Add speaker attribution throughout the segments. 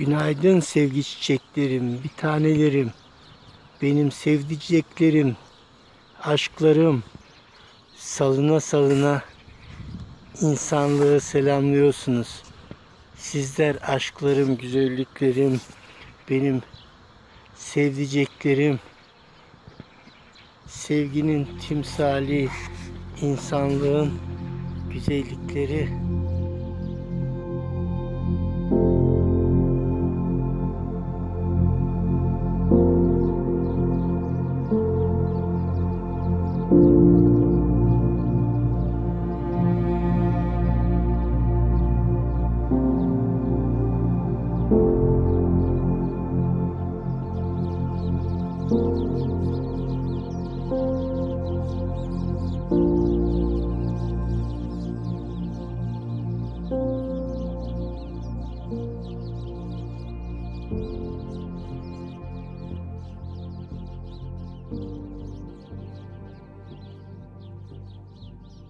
Speaker 1: Günaydın sevgi çiçeklerim, bir tanelerim, benim sevdiceklerim, aşklarım. Salına salına insanlığı selamlıyorsunuz. Sizler aşklarım, güzelliklerim, benim sevdiceklerim, sevginin timsali, insanlığın güzellikleri.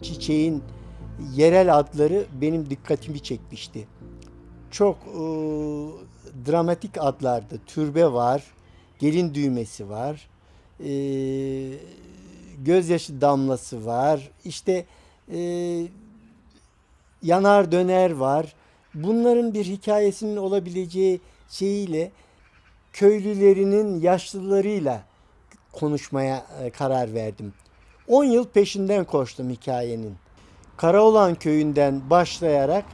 Speaker 1: Çiçeğin yerel adları benim dikkatimi çekmişti. Çok e, dramatik adlardı. Türbe var, gelin düğmesi var, e, gözyaşı damlası var, işte e, yanar döner var. Bunların bir hikayesinin olabileceği şeyiyle köylülerinin yaşlılarıyla konuşmaya e, karar verdim. 10 yıl peşinden koştum hikayenin. Karaoğlan köyünden başlayarak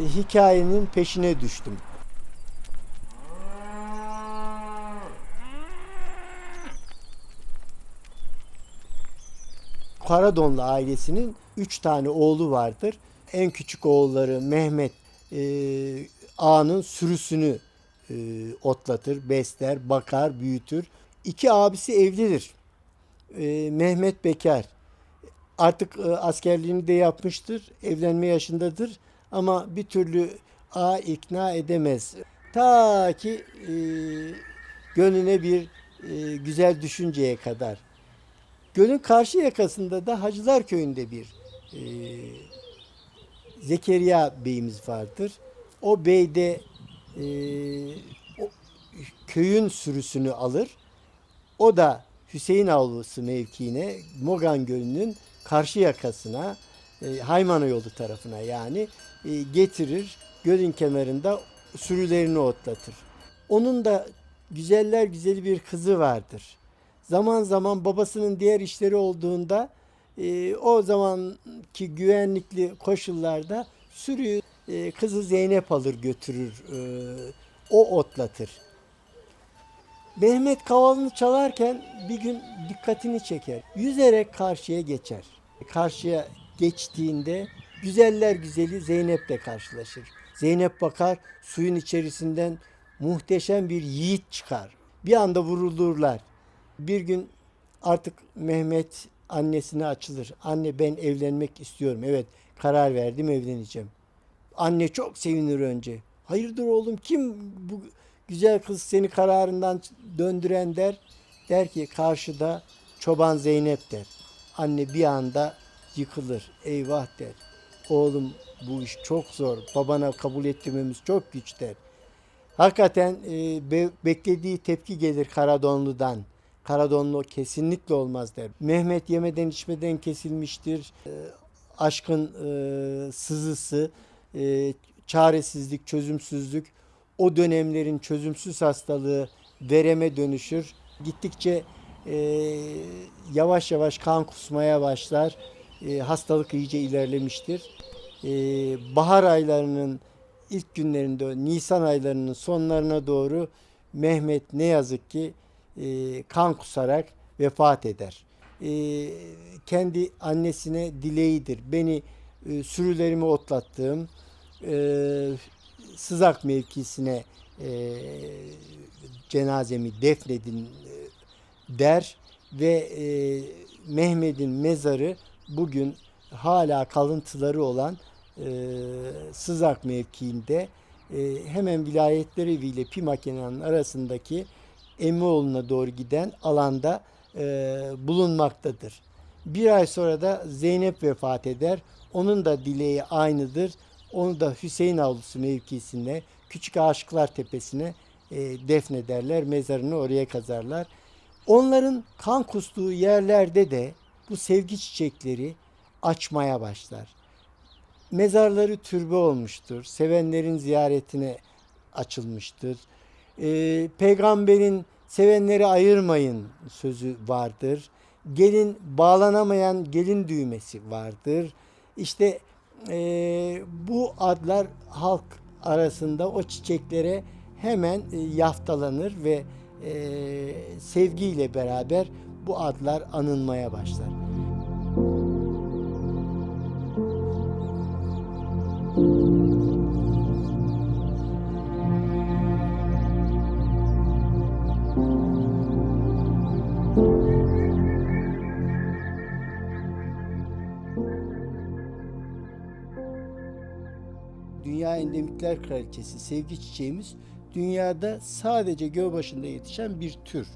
Speaker 1: e, hikayenin peşine düştüm. Karadonlu ailesinin 3 tane oğlu vardır. En küçük oğulları Mehmet e, ağanın sürüsünü e, otlatır, besler, bakar, büyütür. İki abisi evlidir. E, Mehmet Bekar artık e, askerliğini de yapmıştır. Evlenme yaşındadır ama bir türlü a ikna edemez. Ta ki e, gönlüne bir e, güzel düşünceye kadar. Gölün karşı yakasında da Hacılar Köyü'nde bir e, Zekeriya Bey'imiz vardır. O bey de e, o, köyün sürüsünü alır. O da Hüseyin Avlusu mevkiine Mogan Gölü'nün karşı yakasına e, Haymana yolu tarafına yani e, getirir. Gölün kenarında sürülerini otlatır. Onun da güzeller güzeli bir kızı vardır. Zaman zaman babasının diğer işleri olduğunda e, o zamanki güvenlikli koşullarda sürüyü e, kızı Zeynep alır götürür. E, o otlatır. Mehmet kavalını çalarken bir gün dikkatini çeker. Yüzerek karşıya geçer. Karşıya geçtiğinde güzeller güzeli Zeynep'le karşılaşır. Zeynep bakar suyun içerisinden muhteşem bir yiğit çıkar. Bir anda vurulurlar. Bir gün artık Mehmet annesine açılır. Anne ben evlenmek istiyorum. Evet karar verdim evleneceğim. Anne çok sevinir önce. Hayırdır oğlum kim bu güzel kız seni kararından döndüren der. Der ki karşıda çoban Zeynep der. Anne bir anda yıkılır. Eyvah der. Oğlum bu iş çok zor. Babana kabul ettirmemiz çok güç der. Hakikaten e, be- beklediği tepki gelir Karadonlu'dan. Karadonlu kesinlikle olmaz der. Mehmet yemeden içmeden kesilmiştir. E, aşkın e, sızısı, e, çaresizlik, çözümsüzlük, o dönemlerin çözümsüz hastalığı vereme dönüşür. Gittikçe e, yavaş yavaş kan kusmaya başlar. E, hastalık iyice ilerlemiştir. E, bahar aylarının ilk günlerinde, Nisan aylarının sonlarına doğru Mehmet ne yazık ki e, kan kusarak vefat eder. E, kendi annesine dileğidir. Beni e, sürülerimi otlattığım, e, Sızak mevkisine e, cenazemi defnedin e, der ve e, Mehmet'in mezarı bugün hala kalıntıları olan e, Sızak mevkiinde e, hemen vilayetleri ile Pimakena'nın arasındaki Emioğlu'na doğru giden alanda e, bulunmaktadır. Bir ay sonra da Zeynep vefat eder. Onun da dileği aynıdır. Onu da Hüseyin avlusu mevkisine Küçük Aşıklar Tepesi'ne e, defnederler, mezarını oraya kazarlar. Onların kan kustuğu yerlerde de bu sevgi çiçekleri açmaya başlar. Mezarları türbe olmuştur. Sevenlerin ziyaretine açılmıştır. Ee, peygamberin sevenleri ayırmayın sözü vardır. Gelin bağlanamayan gelin düğmesi vardır. İşte ee, bu adlar halk arasında o çiçeklere hemen e, yaftalanır ve e, sevgiyle beraber bu adlar anılmaya başlar. Endemikler Kraliçesi sevgi çiçeğimiz dünyada sadece Gölbaşı'nda yetişen bir tür.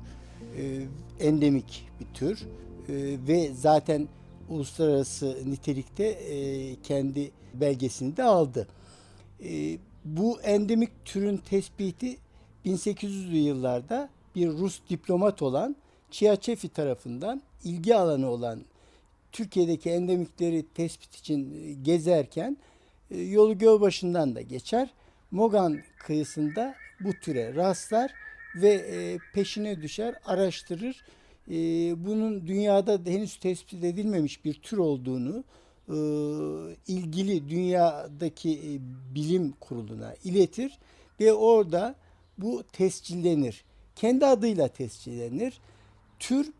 Speaker 1: Ee, endemik bir tür. Ee, ve zaten uluslararası nitelikte e, kendi belgesini de aldı. Ee, bu endemik türün tespiti 1800'lü yıllarda bir Rus diplomat olan Çiaçefi tarafından ilgi alanı olan Türkiye'deki endemikleri tespit için e, gezerken e, yolu Gölbaşı'ndan da geçer. Mogan kıyısında bu türe rastlar ve e, peşine düşer, araştırır. E, Bunun dünyada henüz tespit edilmemiş bir tür olduğunu ilgili dünyadaki bilim kuruluna iletir ve orada bu tescillenir. Kendi adıyla tescillenir. Tür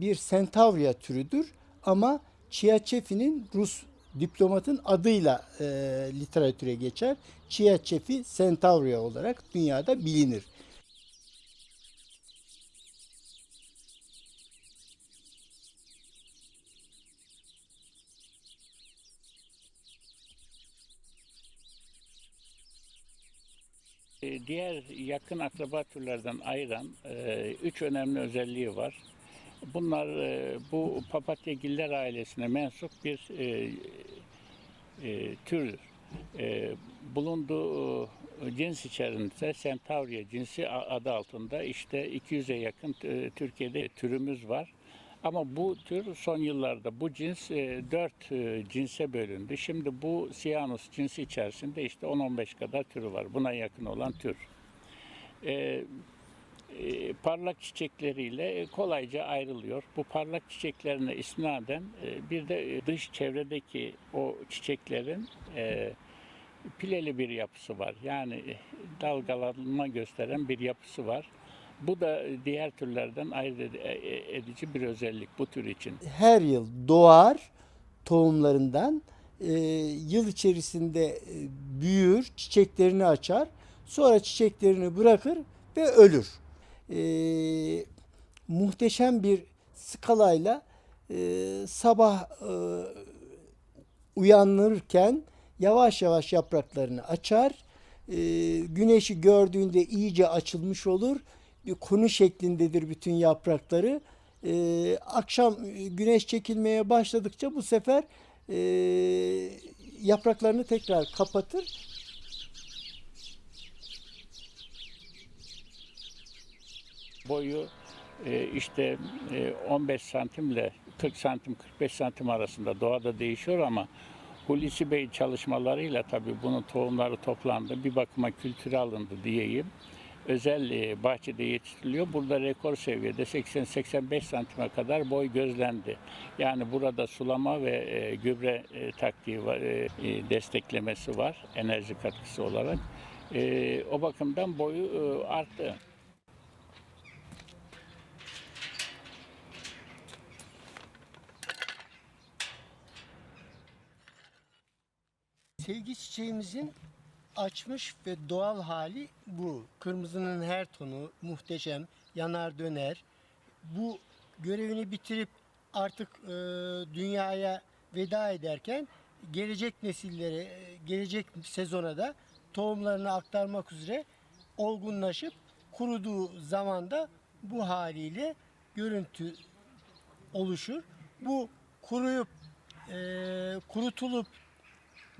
Speaker 1: bir Centauria türüdür ama Çiaçefi'nin Rus diplomatın adıyla e, literatüre geçer. Çiaçefi Centauria olarak dünyada bilinir.
Speaker 2: E, Diğer yakın akraba türlerden ayıran e, üç önemli özelliği var. Bunlar e, bu papatyagiller ailesine mensup bir e, e, türdür. E, bulunduğu e, cins içerisinde Centauria cinsi adı altında işte 200'e yakın e, Türkiye'de türümüz var. Ama bu tür son yıllarda bu cins e, 4 e, cinse bölündü. Şimdi bu Cyanus cinsi içerisinde işte 10-15 kadar türü var. Buna yakın olan tür. Parlak çiçekleriyle kolayca ayrılıyor. Bu parlak çiçeklerine isnaden e, bir de e, dış çevredeki o çiçeklerin e, pileli bir yapısı var. Yani e, dalgalanma gösteren bir yapısı var. Bu da diğer türlerden ayırt ed- e- edici bir özellik bu tür için.
Speaker 1: Her yıl doğar tohumlarından e, yıl içerisinde e, büyür, çiçeklerini açar. Sonra çiçeklerini bırakır ve ölür. E, muhteşem bir skalayla e, sabah e, uyanırken yavaş yavaş yapraklarını açar. E, güneşi gördüğünde iyice açılmış olur. Bir konu şeklindedir bütün yaprakları. E, akşam e, güneş çekilmeye başladıkça bu sefer e, yapraklarını tekrar kapatır.
Speaker 2: Boyu e, işte e, 15 santimle 40 santim 45 santim arasında doğada değişiyor ama Hulusi Bey çalışmalarıyla tabii bunun tohumları toplandı. Bir bakıma kültüre alındı diyeyim. Özel e, bahçede yetiştiriliyor. Burada rekor seviyede 80-85 santime kadar boy gözlendi. Yani burada sulama ve e, gübre e, taktiği var, e, e, desteklemesi var enerji katkısı olarak. E, o bakımdan boyu e, arttı.
Speaker 1: Sevgi çiçeğimizin açmış ve doğal hali bu. Kırmızının her tonu muhteşem, yanar döner. Bu görevini bitirip artık e, dünyaya veda ederken gelecek nesillere, e, gelecek sezona da tohumlarını aktarmak üzere olgunlaşıp kuruduğu zamanda bu haliyle görüntü oluşur. Bu kuruyup e, kurutulup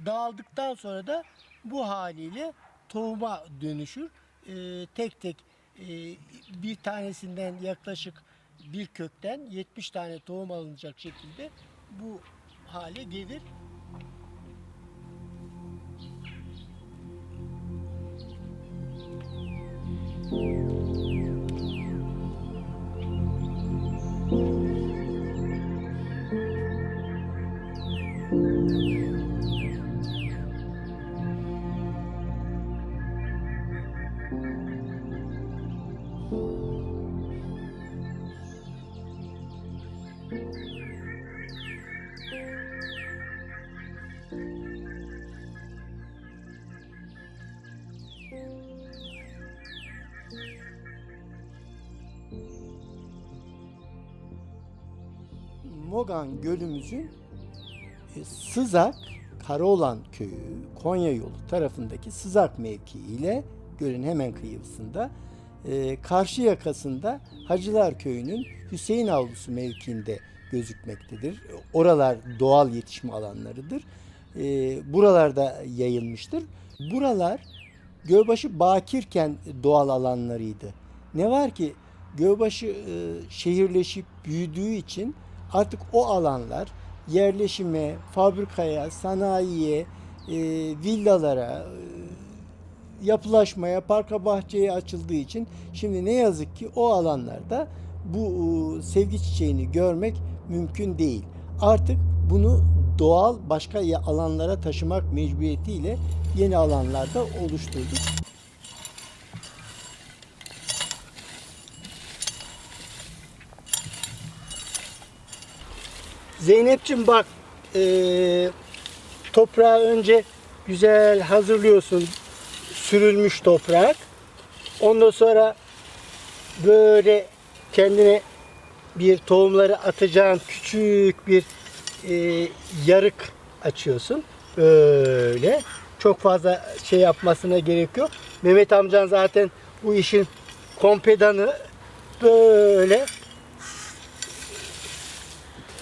Speaker 1: dağıldıktan sonra da bu haliyle tohuma dönüşür. E, tek tek e, bir tanesinden yaklaşık bir kökten 70 tane tohum alınacak şekilde bu hale gelir. Mogan Gölümüzün e, Sızak Karaoğlan Köyü Konya yolu tarafındaki Sızak mevkiiyle gölün hemen kıyısında e, karşı yakasında Hacılar Köyü'nün Hüseyin Avlusu mevkiinde gözükmektedir. Oralar doğal yetişme alanlarıdır. E, buralarda yayılmıştır. Buralar Gölbaşı Bakirken doğal alanlarıydı. Ne var ki Gölbaşı şehirleşip büyüdüğü için artık o alanlar yerleşime, fabrikaya, sanayiye, e, villalara, e, yapılaşmaya, parka bahçeye açıldığı için şimdi ne yazık ki o alanlarda bu e, sevgi çiçeğini görmek mümkün değil. Artık bunu doğal başka alanlara taşımak mecburiyetiyle yeni alanlarda oluşturduk. Zeynep'ciğim bak eee, toprağı önce güzel hazırlıyorsun. Sürülmüş toprak. Ondan sonra böyle kendine bir tohumları atacağın küçük bir eee, yarık açıyorsun. Böyle. Çok fazla şey yapmasına gerek yok. Mehmet amcan zaten bu işin kompedanı böyle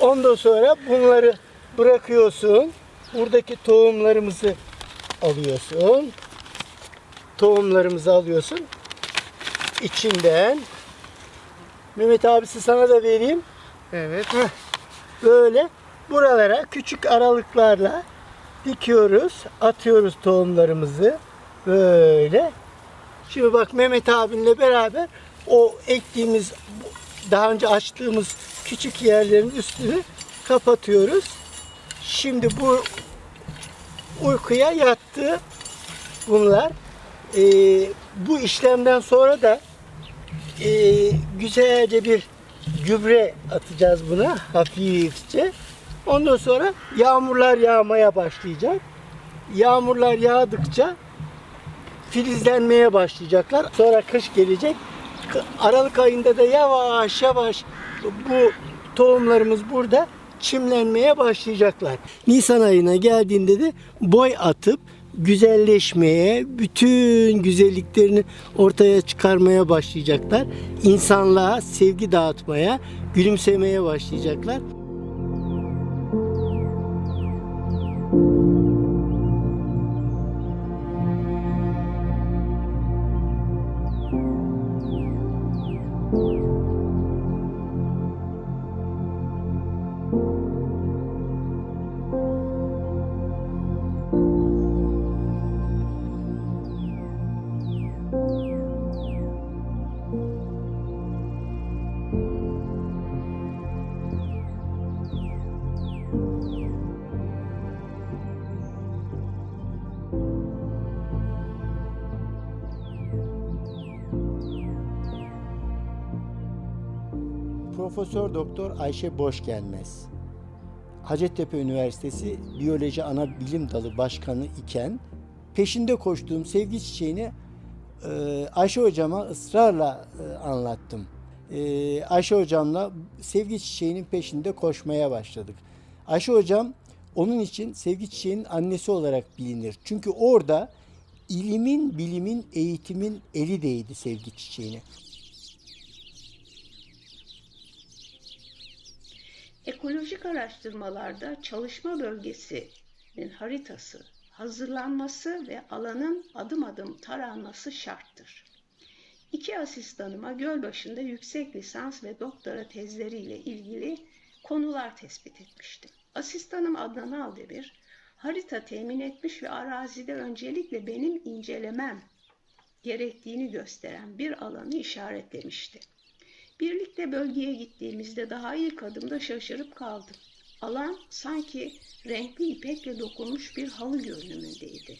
Speaker 1: Ondan sonra bunları bırakıyorsun. Buradaki tohumlarımızı alıyorsun. Tohumlarımızı alıyorsun. İçinden. Mehmet abisi sana da vereyim.
Speaker 3: Evet.
Speaker 1: Böyle buralara küçük aralıklarla dikiyoruz. Atıyoruz tohumlarımızı. Böyle. Şimdi bak Mehmet abinle beraber o ektiğimiz daha önce açtığımız küçük yerlerin üstünü kapatıyoruz. Şimdi bu uykuya yattı bunlar. Ee, bu işlemden sonra da ee, güzelce bir gübre atacağız buna hafifçe. Ondan sonra yağmurlar yağmaya başlayacak. Yağmurlar yağdıkça filizlenmeye başlayacaklar. Sonra kış gelecek. Aralık ayında da yavaş yavaş bu tohumlarımız burada çimlenmeye başlayacaklar. Nisan ayına geldiğinde de boy atıp güzelleşmeye, bütün güzelliklerini ortaya çıkarmaya başlayacaklar. İnsanlığa sevgi dağıtmaya, gülümsemeye başlayacaklar. Profesör Doktor Ayşe Boş gelmez. Hacettepe Üniversitesi Biyoloji Ana Bilim Dalı Başkanı iken peşinde koştuğum sevgi çiçeğini e, Ayşe hocama ısrarla e, anlattım. E, Ayşe hocamla sevgi çiçeğinin peşinde koşmaya başladık. Ayşe hocam onun için sevgi çiçeğinin annesi olarak bilinir. Çünkü orada ilimin, bilimin, eğitimin eli değdi sevgi çiçeğine.
Speaker 4: Ekolojik araştırmalarda çalışma bölgesinin haritası
Speaker 3: hazırlanması ve alanın adım adım taranması şarttır. İki asistanıma Gölbaşı'nda yüksek lisans ve doktora tezleriyle ilgili konular tespit etmiştim. Asistanım Adnan Aldemir, harita temin etmiş ve arazide öncelikle benim incelemem gerektiğini gösteren bir alanı işaretlemişti. Birlikte bölgeye gittiğimizde daha ilk adımda şaşırıp kaldım. Alan sanki renkli ipekle dokunmuş bir halı görünümündeydi.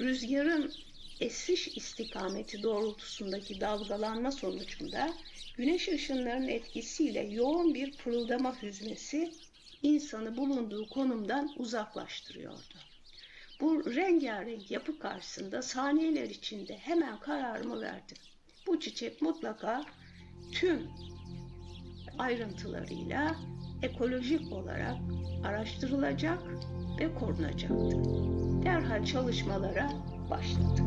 Speaker 3: Rüzgarın esiş istikameti doğrultusundaki dalgalanma sonucunda güneş ışınlarının etkisiyle yoğun bir pırıldama hüzmesi insanı bulunduğu konumdan uzaklaştırıyordu. Bu rengarenk yapı karşısında saniyeler içinde hemen kararımı verdim. Bu çiçek mutlaka tüm ayrıntılarıyla ekolojik olarak araştırılacak ve korunacaktı. Derhal çalışmalara başladık.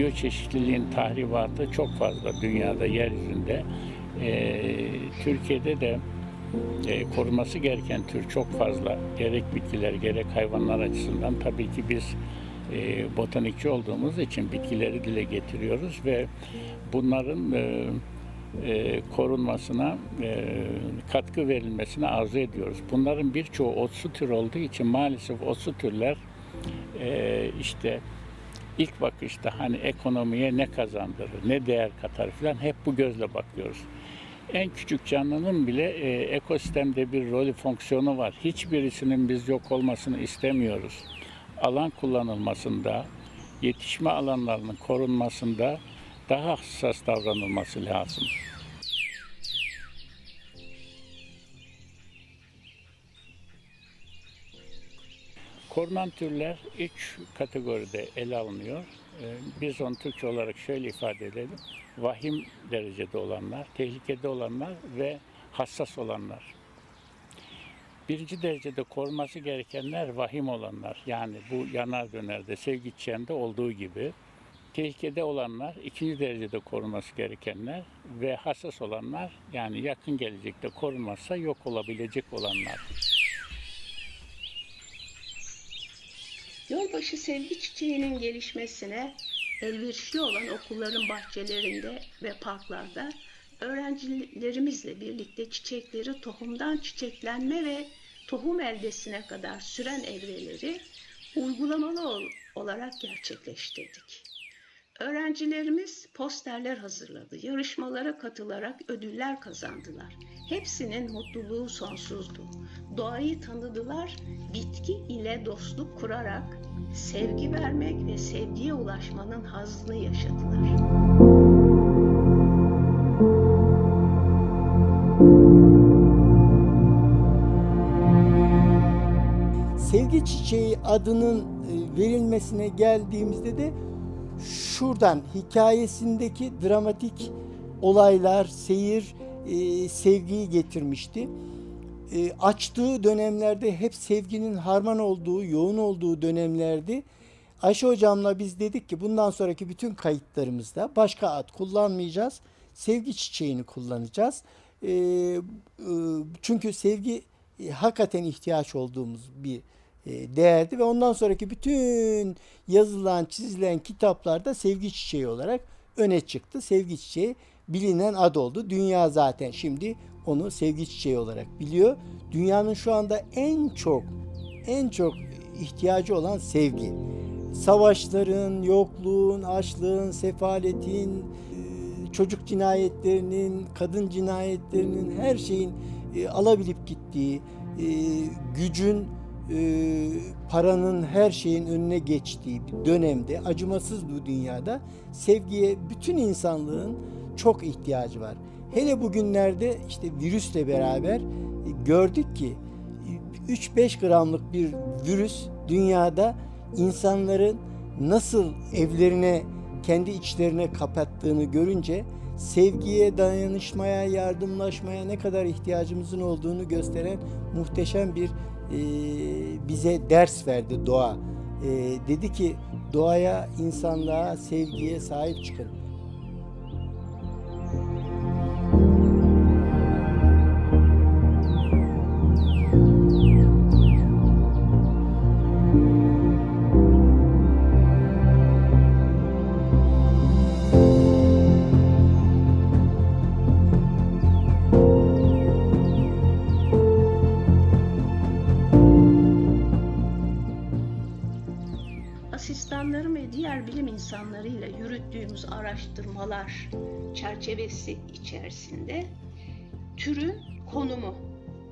Speaker 2: biyoçeşitliliğin tahribatı çok fazla dünyada, yeryüzünde. Ee, Türkiye'de de e, korunması gereken tür çok fazla. Gerek bitkiler, gerek hayvanlar açısından. Tabii ki biz e, botanikçi olduğumuz için bitkileri dile getiriyoruz ve bunların e, e, korunmasına, e, katkı verilmesine arzu ediyoruz. Bunların birçoğu otsu tür olduğu için maalesef otsu türler e, işte ilk bakışta hani ekonomiye ne kazandırır, ne değer katar falan hep bu gözle bakıyoruz. En küçük canlının bile e, ekosistemde bir rolü, fonksiyonu var. Hiçbirisinin biz yok olmasını istemiyoruz. Alan kullanılmasında, yetişme alanlarının korunmasında daha hassas davranılması lazım. Korunan türler üç kategoride ele alınıyor. Ee, Biz onu Türkçe olarak şöyle ifade edelim. Vahim derecede olanlar, tehlikede olanlar ve hassas olanlar. Birinci derecede korunması gerekenler vahim olanlar. Yani bu yanar dönerde, sevgi çiçeğinde olduğu gibi. Tehlikede olanlar, ikinci derecede korunması gerekenler ve hassas olanlar yani yakın gelecekte korunmazsa yok olabilecek olanlar.
Speaker 3: Yolbaşı sevgi çiçeğinin gelişmesine elverişli olan okulların bahçelerinde ve parklarda öğrencilerimizle birlikte çiçekleri tohumdan çiçeklenme ve tohum eldesine kadar süren evreleri uygulamalı ol- olarak gerçekleştirdik. Öğrencilerimiz posterler hazırladı, yarışmalara katılarak ödüller kazandılar. Hepsinin mutluluğu sonsuzdu. Doğayı tanıdılar, bitki ile dostluk kurarak sevgi vermek ve sevgiye ulaşmanın hazzını yaşadılar.
Speaker 1: Sevgi çiçeği adının e, verilmesine geldiğimizde de şuradan hikayesindeki dramatik olaylar, seyir e, sevgiyi getirmişti. E, açtığı dönemlerde hep sevginin harman olduğu, yoğun olduğu dönemlerdi. Ayşe hocamla biz dedik ki bundan sonraki bütün kayıtlarımızda başka ad kullanmayacağız. Sevgi çiçeğini kullanacağız. E, e, çünkü sevgi e, hakikaten ihtiyaç olduğumuz bir değerdi ve ondan sonraki bütün yazılan, çizilen kitaplarda sevgi çiçeği olarak öne çıktı. Sevgi çiçeği bilinen ad oldu. Dünya zaten şimdi onu sevgi çiçeği olarak biliyor. Dünyanın şu anda en çok en çok ihtiyacı olan sevgi. Savaşların, yokluğun, açlığın, sefaletin, e, çocuk cinayetlerinin, kadın cinayetlerinin her şeyin e, alabilip gittiği, e, gücün, e, paranın her şeyin önüne geçtiği bir dönemde, acımasız bu dünyada sevgiye bütün insanlığın çok ihtiyacı var. Hele bugünlerde işte virüsle beraber e, gördük ki 3-5 gramlık bir virüs dünyada insanların nasıl evlerine kendi içlerine kapattığını görünce sevgiye, dayanışmaya, yardımlaşmaya ne kadar ihtiyacımızın olduğunu gösteren muhteşem bir e, bize ders verdi doğa. E, dedi ki doğaya, insanlığa, sevgiye sahip çıkın.
Speaker 3: Çerçevesi içerisinde türün konumu,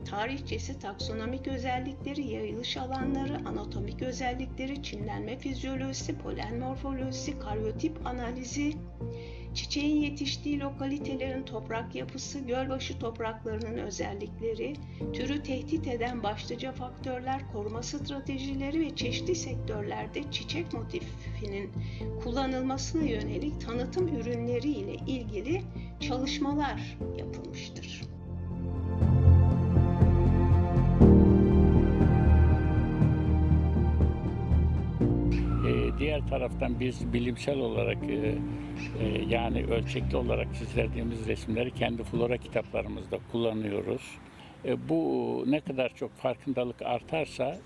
Speaker 3: tarihçesi, taksonomik özellikleri, yayılış alanları, anatomik özellikleri, çimlenme fizyolojisi, polen morfolojisi, karyotip analizi, çiçeğin yetiştiği lokalitelerin toprak yapısı, gölbaşı topraklarının özellikleri, türü tehdit eden başlıca faktörler, koruma stratejileri ve çeşitli sektörlerde çiçek motifinin kullanılmasına yönelik tanıtım ürünleri ile ilgili çalışmalar yapılmıştır.
Speaker 2: Diğer taraftan biz bilimsel olarak e, e, yani ölçekli olarak çizdirdiğimiz resimleri kendi flora kitaplarımızda kullanıyoruz. E, bu ne kadar çok farkındalık artarsa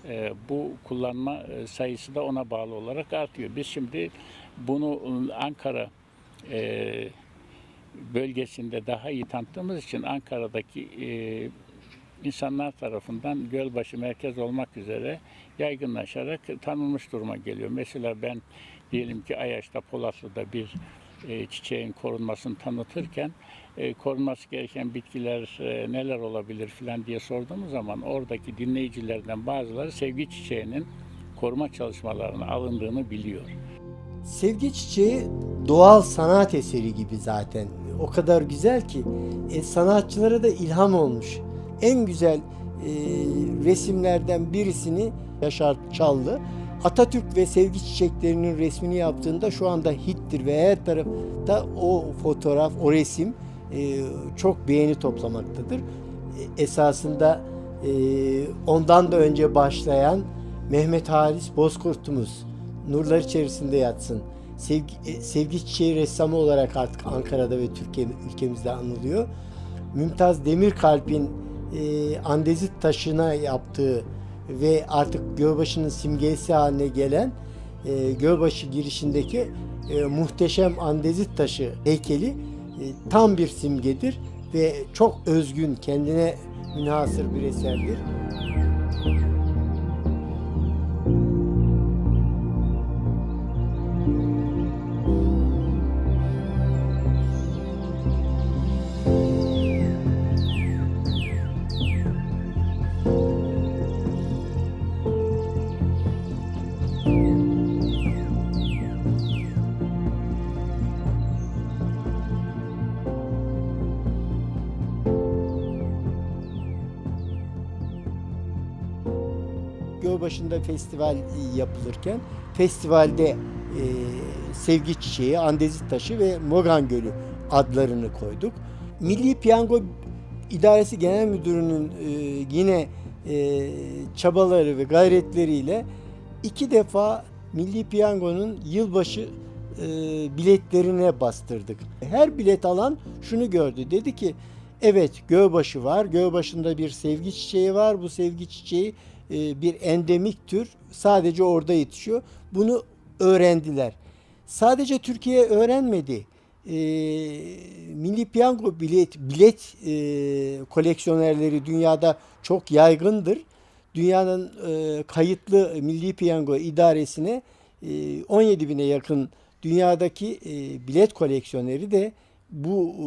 Speaker 2: bu kullanma sayısı da ona bağlı olarak artıyor. Biz şimdi bunu Ankara bölgesinde daha iyi tanıttığımız için Ankara'daki insanlar tarafından Gölbaşı merkez olmak üzere yaygınlaşarak tanınmış duruma geliyor. Mesela ben diyelim ki Ayaş'ta, Polatlı'da bir e, çiçeğin korunmasını tanıtırken e, korunması gereken bitkiler e, neler olabilir filan diye sorduğumuz zaman oradaki dinleyicilerden bazıları sevgi çiçeğinin koruma çalışmalarına alındığını biliyor.
Speaker 1: Sevgi çiçeği doğal sanat eseri gibi zaten. O kadar güzel ki e, sanatçılara da ilham olmuş. En güzel e, resimlerden birisini Yaşar Çallı Atatürk ve sevgi çiçeklerinin resmini yaptığında şu anda hittir ve her tarafta o fotoğraf, o resim e, çok beğeni toplamaktadır. E, esasında e, ondan da önce başlayan Mehmet Halis Bozkurt'umuz nurlar içerisinde yatsın. Sevgi, e, sevgi çiçeği ressamı olarak artık Ankara'da ve Türkiye ülkemizde anılıyor. Mümtaz Demirkalp'in e, andezit taşına yaptığı ve artık Gölbaşı'nın simgesi haline gelen e, Gölbaşı girişindeki e, muhteşem andezit taşı heykeli e, tam bir simgedir ve çok özgün, kendine münhasır bir eserdir. Gölbaşı'nda festival yapılırken festivalde e, Sevgi Çiçeği, Andezit Taşı ve Mogan Gölü adlarını koyduk. Milli Piyango İdaresi Genel Müdürü'nün e, yine e, çabaları ve gayretleriyle iki defa Milli Piyango'nun yılbaşı e, biletlerine bastırdık. Her bilet alan şunu gördü. Dedi ki evet Gölbaşı var. Gölbaşı'nda bir sevgi çiçeği var. Bu sevgi çiçeği bir endemik tür. Sadece orada yetişiyor. Bunu öğrendiler. Sadece Türkiye öğrenmedi. E, Milli Piyango bilet bilet e, koleksiyonerleri dünyada çok yaygındır. Dünyanın e, kayıtlı Milli Piyango idaresine e, 17 bine yakın dünyadaki e, bilet koleksiyoneri de bu e,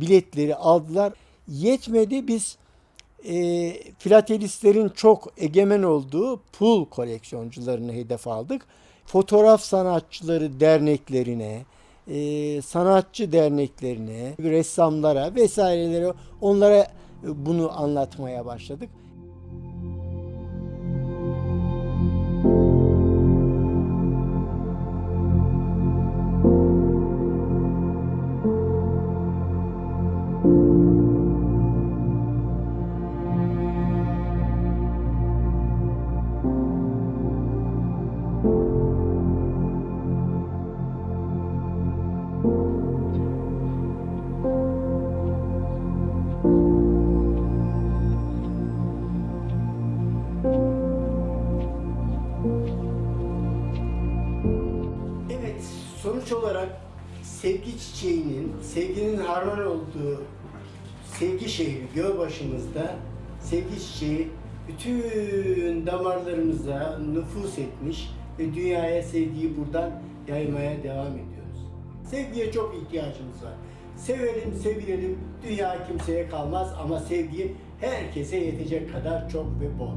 Speaker 1: biletleri aldılar. Yetmedi biz e, filatelistlerin çok egemen olduğu pul koleksiyoncularını hedef aldık. Fotoğraf sanatçıları derneklerine, e, sanatçı derneklerine, ressamlara vesairelere onlara bunu anlatmaya başladık. Harman olduğu sevgi şehri Gölbaşı'mızda sevgi çiçeği bütün damarlarımıza nüfus etmiş ve dünyaya sevgiyi buradan yaymaya devam ediyoruz. Sevgiye çok ihtiyacımız var. Sevelim, sevilelim. Dünya kimseye kalmaz ama sevgi herkese yetecek kadar çok ve bol.